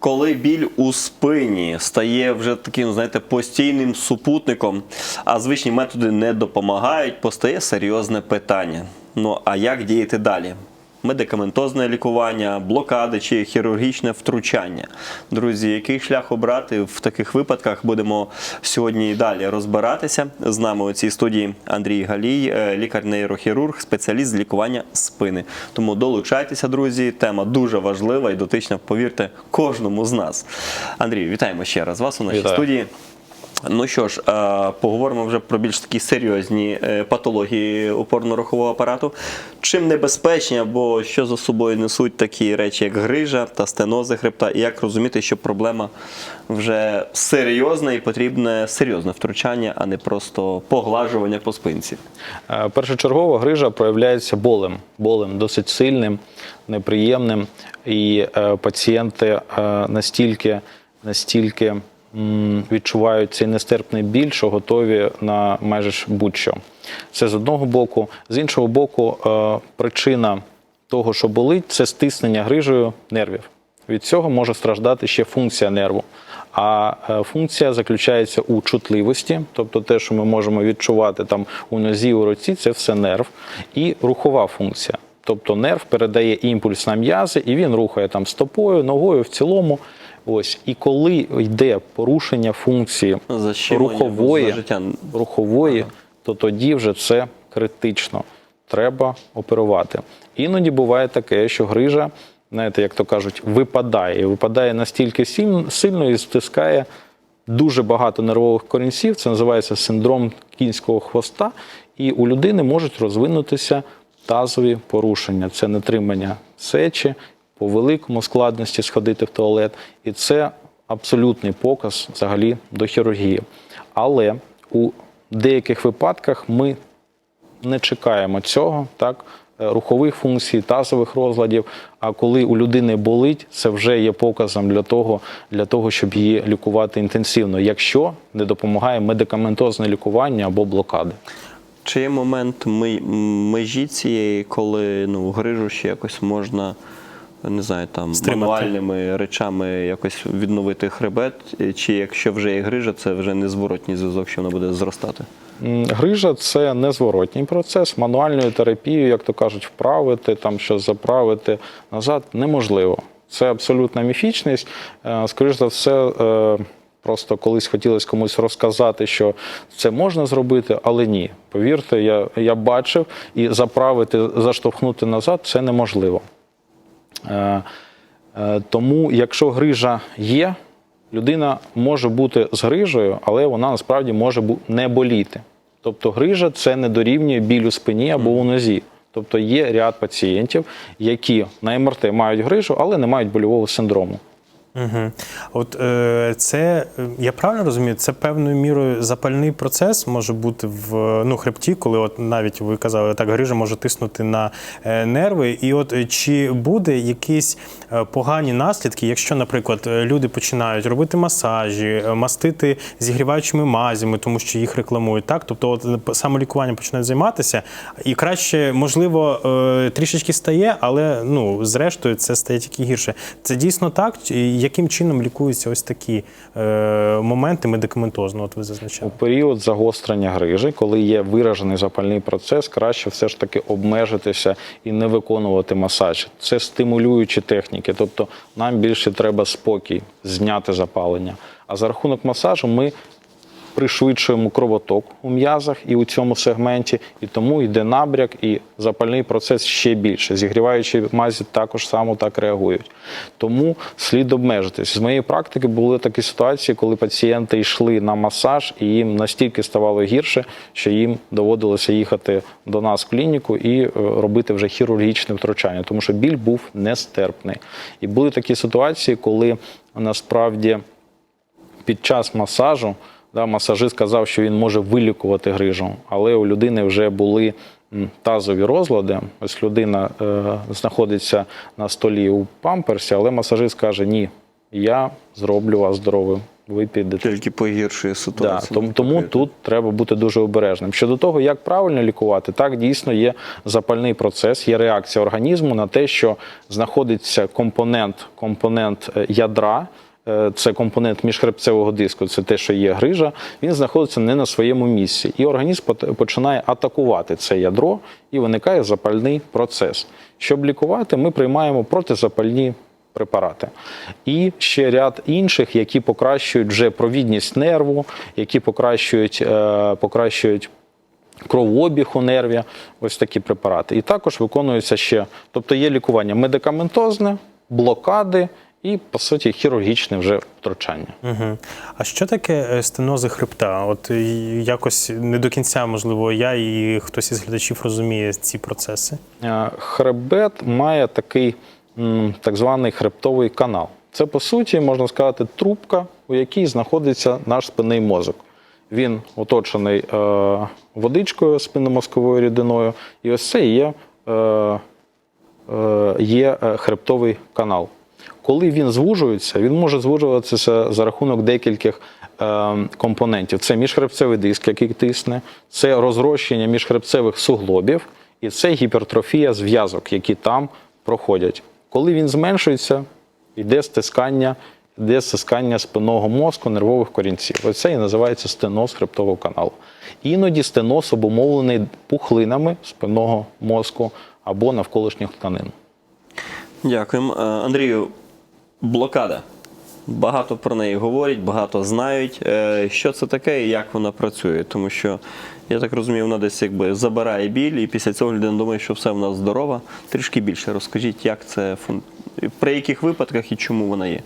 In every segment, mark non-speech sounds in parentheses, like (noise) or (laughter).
Коли біль у спині стає вже таким, знаєте, постійним супутником, а звичні методи не допомагають, постає серйозне питання. Ну а як діяти далі? Медикаментозне лікування, блокади чи хірургічне втручання. Друзі, який шлях обрати в таких випадках? Будемо сьогодні і далі розбиратися. З нами у цій студії Андрій Галій, е, лікар-нейрохірург, спеціаліст з лікування спини. Тому долучайтеся, друзі. Тема дуже важлива і дотична, повірте, кожному з нас. Андрій, вітаємо ще раз вас у нашій Вітаю. студії. Ну що ж, е, поговоримо вже про більш такі серйозні е, патології опорно-рухового апарату. Чим небезпечні або що за собою несуть такі речі, як грижа та стенози хребта, і як розуміти, що проблема вже серйозна і потрібне серйозне втручання, а не просто поглажування по спинці. Е, Першочергово грижа проявляється болем, болем досить сильним, неприємним. І пацієнти настільки, настільки відчувають цей нестерпний біль, що готові на майже будь-що. Це з одного боку. З іншого боку, е, причина того, що болить, це стиснення грижею нервів. Від цього може страждати ще функція нерву. А е, функція заключається у чутливості, тобто те, що ми можемо відчувати там у нозі, у руці, це все нерв, і рухова функція. Тобто нерв передає імпульс на м'язи, і він рухає там стопою, ногою в цілому. Ось і коли йде порушення функції Защемлення рухової, за життя. рухової, то тоді вже це критично. Треба оперувати. Іноді буває таке, що грижа, знаєте, як то кажуть, випадає. І випадає настільки сильно і стискає дуже багато нервових корінців. Це називається синдром кінського хвоста. І у людини можуть розвинутися тазові порушення. Це нетримання сечі, по великому складності сходити в туалет. І це абсолютний показ взагалі до хірургії. Але у деяких випадках ми не чекаємо цього, так, е, рухових функцій, тазових розладів. А коли у людини болить, це вже є показом для того, для того, щоб її лікувати інтенсивно, якщо не допомагає медикаментозне лікування або блокади. Чи є момент межі цієї, коли ну, грижу ще якось можна, не знаю, там Стримати. мануальними речами якось відновити хребет, чи якщо вже є грижа, це вже незворотній зв'язок, що вона буде зростати? Грижа це незворотній процес. Мануальною терапією, як то кажуть, вправити, там щось заправити назад неможливо. Це абсолютна міфічність. Е, Скоріш за все, е, просто колись хотілося комусь розказати, що це можна зробити, але ні. Повірте, я, я бачив і заправити, заштовхнути назад це неможливо. Е, е, Тому, якщо грижа є, людина може бути з грижею, але вона насправді може не боліти. Тобто грижа це не дорівнює біль у спині або у нозі. Тобто є ряд пацієнтів, які на МРТ мають грижу, але не мають больового синдрому. Угу. От е, це е, я правильно розумію, це певною мірою запальний процес може бути в ну, хребті, коли от навіть ви казали, так грижа може тиснути на е, нерви. І от е, чи буде якісь погані наслідки, якщо, наприклад, люди починають робити масажі, мастити зігріваючими мазями, тому що їх рекламують, так? Тобто, от самолікуванням починають займатися, і краще, можливо, трішечки стає, але ну, зрештою це стає тільки гірше. Це дійсно так? Яким чином лікуються ось такі е, моменти медикаментозно? От ви У період загострення грижі, коли є виражений запальний процес, краще все ж таки обмежитися і не виконувати масаж. Це стимулюючі техніки, тобто нам більше треба спокій, зняти запалення. А за рахунок масажу ми пришвидшуємо кровоток у м'язах і у цьому сегменті, і тому йде набряк, і запальний процес ще більше. Зігріваючі мазі також само так реагують. Тому слід обмежитись. З моєї практики були такі ситуації, коли пацієнти йшли на масаж, і їм настільки ставало гірше, що їм доводилося їхати до нас в клініку і е, робити вже хірургічне втручання, тому що біль був нестерпний. І були такі ситуації, коли насправді під час масажу да, масажист сказав, що він може вилікувати грижу, але у людини вже були тазові розлади. Ось людина е, знаходиться на столі у памперсі, але масажист каже: Ні, я зроблю вас здоровим. ви підете. Тільки погіршує Да, тому, тому тут треба бути дуже обережним. Щодо того, як правильно лікувати, так дійсно є запальний процес, є реакція організму на те, що знаходиться компонент, компонент е, ядра. Е, Це компонент міжхребцевого диску, це те, що є грижа. Він знаходиться не на своєму місці, і організм починає атакувати це ядро, і виникає запальний процес. Щоб лікувати, ми приймаємо протизапальні препарати. І ще ряд інших, які покращують вже провідність нерву, які покращують, е, покращують кровообіг у нерві, ось такі препарати. І також виконується ще, тобто є лікування медикаментозне, блокади і, по суті, хірургічне вже втручання. Угу. А що таке е, стенози хребта? От е, якось не до кінця, можливо, я і хтось із глядачів розуміє ці процеси. Е, Хребет має такий так званий хребтовий канал. Це, по суті, можна сказати, трубка, у якій знаходиться наш спинний мозок. Він оточений е, водичкою, спинномозковою рідиною, і ось це є, е, є хребтовий канал. Коли він звужується, він може звужуватися за рахунок декількох е, компонентів. Це міжхребцевий диск, який тисне, це розрощення міжхребцевих суглобів, і це гіпертрофія зв'язок, які там проходять. Коли він зменшується, йде стискання, йде стискання спинного мозку, нервових корінців. Оце і називається стеноз хребтового каналу. Іноді стеноз обумовлений пухлинами спинного мозку або навколишніх тканин. Дякуємо. Е, Андрію, блокада. Багато про неї говорять, багато знають. Е, Що це таке і як вона працює? Тому що, я так розумію, вона десь якби забирає біль, і після цього людина думає, що все в нас здорова. Трішки більше розкажіть, як це при яких випадках і чому вона є.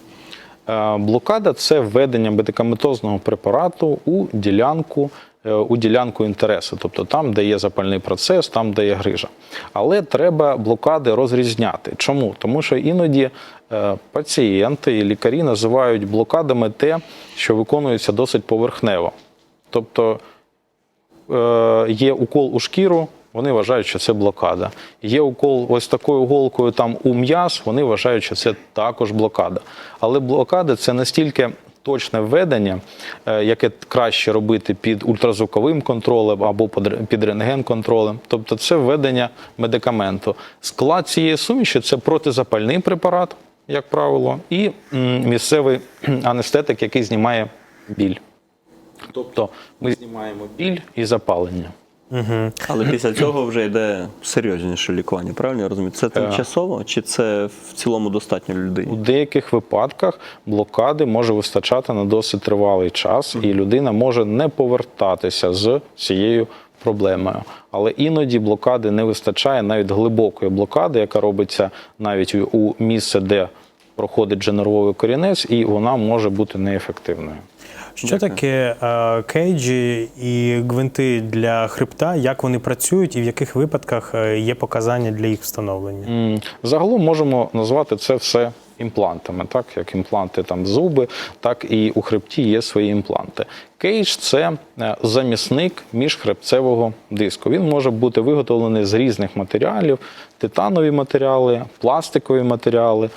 Е, Блокада це введення медикаментозного препарату у ділянку, у ділянку інтересу, тобто там, де є запальний процес, там, де є грижа. Але треба блокади розрізняти. Чому? Тому що іноді е, пацієнти і лікарі називають блокадами те, що виконується досить поверхнево. Тобто е, є укол у шкіру, вони вважають, що це блокада. Є укол ось такою голкою там у м'яз, вони вважають, що це також блокада. Але блокада це настільки точне введення, е, яке краще робити під ультразвуковим контролем або під- під рентген-контролем. Тобто це введення медикаменту. Склад цієї суміші це протизапальний препарат, як правило, і місцевий (clears throat) анестетик, який знімає біль. Тобто ми знімаємо біль і запалення. Але після цього вже йде серйозніше лікування, правильно я розумію? Це тимчасово чи це в цілому достатньо людей? У деяких випадках блокади може вистачати на досить тривалий час, і людина може не повертатися з цією проблемою. Але іноді блокади не вистачає навіть глибокої блокади, яка робиться навіть у місце, де проходить же нервовий корінець, і вона може бути неефективною. Що таке е, кейджі і гвинти для хребта, як вони працюють і в яких випадках е, є показання для їх встановлення? Загалом можемо назвати це все імплантами, так як імпланти там зуби, так і у хребті є свої імпланти. Кейдж це е, замісник міжхребцевого диску. Він може бути виготовлений з різних матеріалів: титанові матеріали, пластикові матеріали.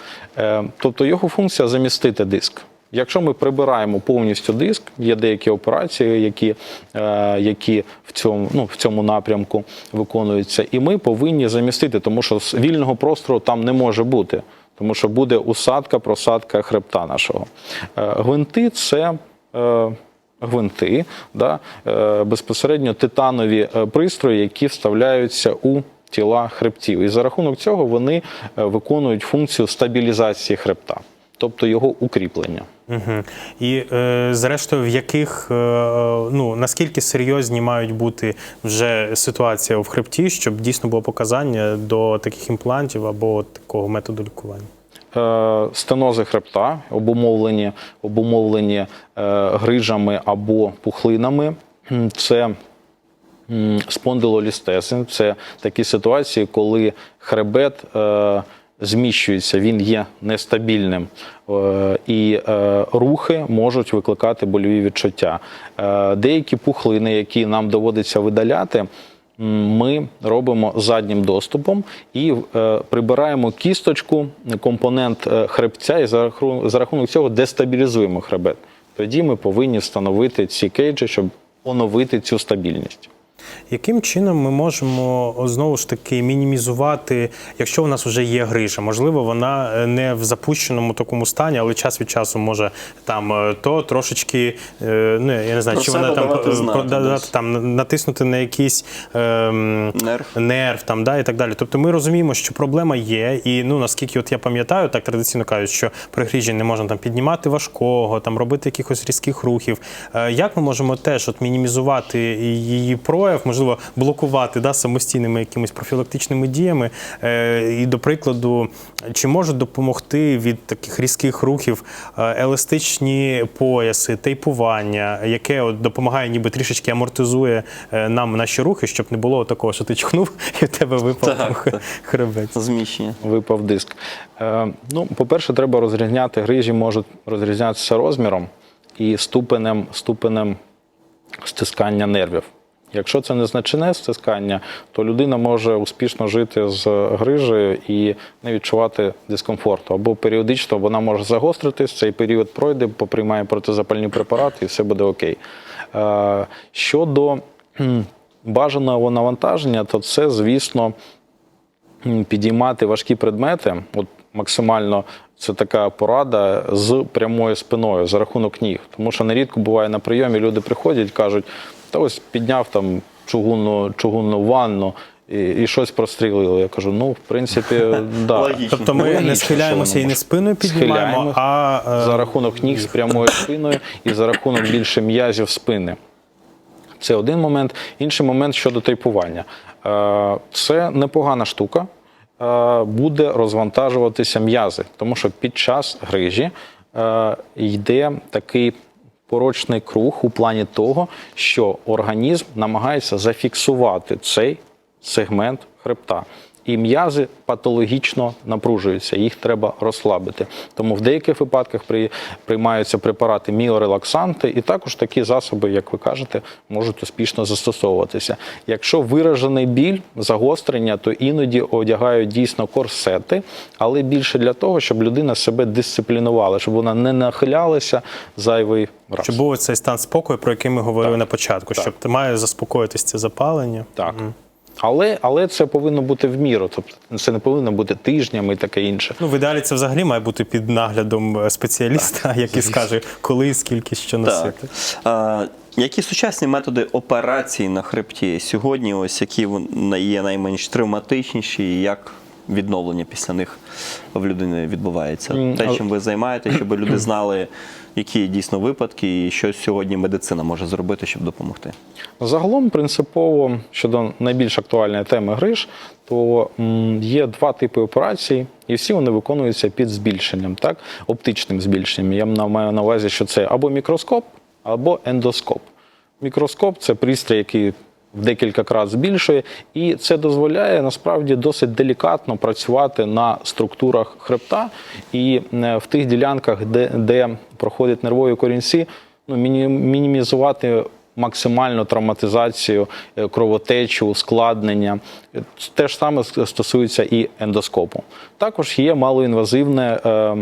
Тобто його функція замістити диск. Якщо ми прибираємо повністю диск, є деякі операції, які, е, які в, цьому, ну, в цьому напрямку виконуються, і ми повинні замістити, тому що з вільного простору там не може бути, тому що буде усадка, просадка хребта нашого. Е, Гвинти це. е, Гвинти, да, е, безпосередньо титанові е, пристрої, які вставляються у тіла хребтів. І за рахунок цього вони е, виконують функцію стабілізації хребта, тобто його укріплення. Угу. І е, зрештою, в яких е, ну наскільки серйозні мають бути вже ситуація в хребті, щоб дійсно було показання до таких імплантів або такого методу лікування? Е, Стенози хребта обумовлені, обумовлені е, грижами або пухлинами. Це спондилолістези. Це такі ситуації, коли хребет е, зміщується, він є нестабільним, е, і е, рухи можуть викликати больові відчуття. Е, Деякі пухлини, які нам доводиться видаляти. Ми робимо заднім доступом і прибираємо кісточку, компонент хребця, і за рахунок, за рахунок цього дестабілізуємо хребет. тоді ми повинні встановити ці кейджі, щоб оновити цю стабільність. Яким чином ми можемо знову ж таки мінімізувати, якщо у нас вже є грижа? Можливо, вона е, не в запущеному такому стані, але час від часу може там е, то трошечки, е, ну я не знаю, Про чи вона там знати там натиснути на якийсь ем, Нерв. нерв там, да, і так далі. Тобто ми розуміємо, що проблема є, і ну наскільки от я пам'ятаю, так традиційно кажуть, що при грижі не можна там піднімати важкого, там робити якихось різких рухів. Як ми можемо теж от мінімізувати її прояв, можливо, блокувати да, самостійними якимись профілактичними діями? Е, І до прикладу, чи можуть допомогти від таких різких рухів е, еластичні пояси, тейпування, яке от допомагає, ніби трішечки амортизує е, нам наші рухи, щоб не було такого, що ти чхнув і в тебе випав Так, там (laughs) так. хребець. Зміщення. випав диск. Е, ну, по-перше, треба розрізняти грижі, можуть розрізнятися розміром і ступенем, ступенем стискання нервів. Якщо це незначне стискання, то людина може успішно жити з грижею і не відчувати дискомфорту. Або періодично вона може загостритись, цей період пройде, поприймає протизапальні препарати і все буде окей. Е, Щодо бажаного навантаження, то це, звісно, підіймати важкі предмети, от максимально це така порада з прямою спиною за рахунок ніг. Тому що нерідко буває на прийомі, люди приходять, кажуть, та ось підняв там чугунну, чугунну ванну. І, і щось прострілили. Я кажу, ну, в принципі, (laughs) да. Логічно. Тобто ми Логічно, не схиляємося і не спиною піднімаємо, а е, за рахунок ніг з прямою спиною і за рахунок більше м'язів спини. Це один момент. Інший момент щодо тейпування. Е, Це непогана штука. Е, Буде розвантажуватися м'язи, тому що під час грижі йде такий порочний круг у плані того, що організм намагається зафіксувати цей сегмент хребта. І м'язи патологічно напружуються, їх треба розслабити. Тому в деяких випадках при, приймаються препарати міорелаксанти, і також такі засоби, як ви кажете, можуть успішно застосовуватися. Якщо виражений біль, загострення, то іноді одягають дійсно корсети, але більше для того, щоб людина себе дисциплінувала, щоб вона не нахилялася зайвий раз. щоб був цей стан спокою, про який ми говорили на початку, так. щоб ти має заспокоїтись це запалення. Так. Але, але це повинно бути в міру, тобто це не повинно бути тижнями і таке інше. Ну, в ідеалі це взагалі має бути під наглядом е, спеціаліста, який скаже, коли, скільки, що Так. носити. А, які сучасні методи операції на хребті сьогодні, ось які вони є найменш травматичніші, і як відновлення після них в людини відбувається? Те, чим ви займаєтеся, щоб люди (clears throat) знали, які дійсно випадки, і що сьогодні медицина може зробити, щоб допомогти. Загалом, принципово щодо найбільш актуальної теми гриж, то є два типи операцій, і всі вони виконуються під збільшенням, так? оптичним збільшенням. Я маю на увазі, що це або мікроскоп, або ендоскоп. Мікроскоп це пристрій, який в декілька крат збільшує, і це дозволяє насправді досить делікатно працювати на структурах хребта і е, в тих ділянках, де, де проходять нервові корінці, ну, мінімізувати максимальну травматизацію, е, кровотечу, ускладнення. Те ж саме стосується і ендоскопу. Також є малоінвазивне е,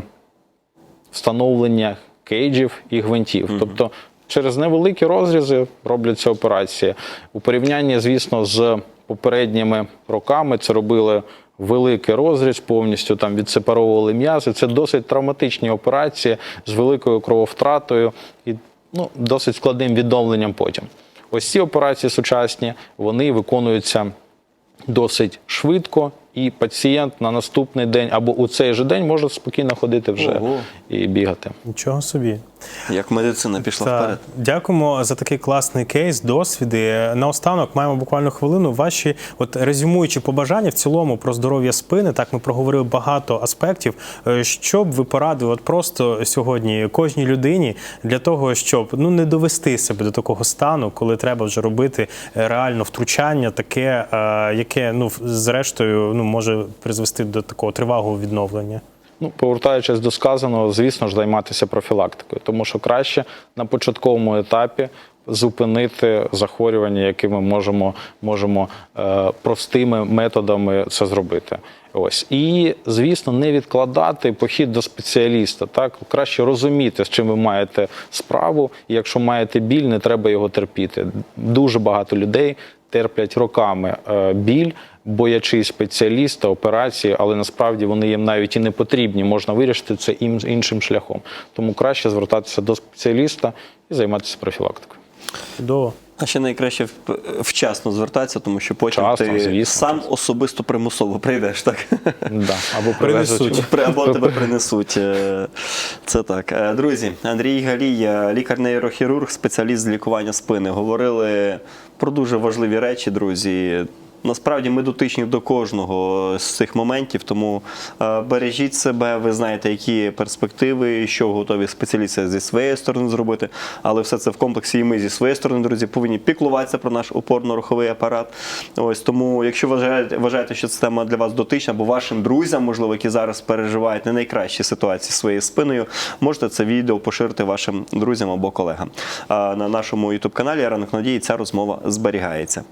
встановлення кейджів і гвинтів. Тобто через невеликі розрізи робляться операції. У порівнянні, звісно, з попередніми роками це робили великий розріз, повністю там відсепаровували м'язи. Це досить травматичні операції з великою крововтратою і ну, досить складним відновленням потім. Ось ці операції сучасні вони виконуються досить швидко, і пацієнт на наступний день або у цей же день може спокійно ходити вже Ого. і бігати. Нічого собі. Як медицина пішла Так. вперед? Дякуємо за такий класний кейс, досвіди. Наостанок маємо буквально хвилину. Ваші, от резюмуючи побажання в цілому про здоров'я спини, так ми проговорили багато аспектів. Е, Що б ви порадили от просто сьогодні кожній людині для того, щоб ну не довести себе до такого стану, коли треба вже робити е, реально втручання, таке, е, яке ну зрештою ну може призвести до такого тривалого відновлення. Ну, повертаючись до сказаного, звісно ж, займатися профілактикою, тому що краще на початковому етапі зупинити захворювання, які ми можемо, можемо е, простими методами це зробити. Ось і звісно, не відкладати похід до спеціаліста. Так краще розуміти, з чим ви маєте справу. І якщо маєте біль, не треба його терпіти. Дуже багато людей терплять роками е, біль, боячись спеціаліста, операції, але насправді вони їм навіть і не потрібні. Можна вирішити це іншим шляхом. Тому краще звертатися до спеціаліста і займатися профілактикою. Чудово. А ще найкраще вчасно звертатися, тому що потім Вчасно, ти звісно. сам особисто примусово прийдеш, так? Да. Або (laughs) Принесуть. Або (laughs) тебе принесуть. Е, Це так. Е, Друзі, Андрій Галій, е, лікар-нейрохірург, спеціаліст з лікування спини. Говорили про дуже важливі речі, друзі. Насправді ми дотичні до кожного з цих моментів, тому е, бережіть себе, ви знаєте, які перспективи, що готові спеціалісти зі своєї сторони зробити. Але все це в комплексі і ми зі своєї сторони, друзі, повинні піклуватися про наш опорно-руховий апарат. Ось тому, якщо вважаєте, вважаєте, що це тема для вас дотична, або вашим друзям, можливо, які зараз переживають не найкращі ситуації своєю спиною, можете це відео поширити вашим друзям або колегам. На нашому youtube каналі Ранок Надії ця розмова зберігається.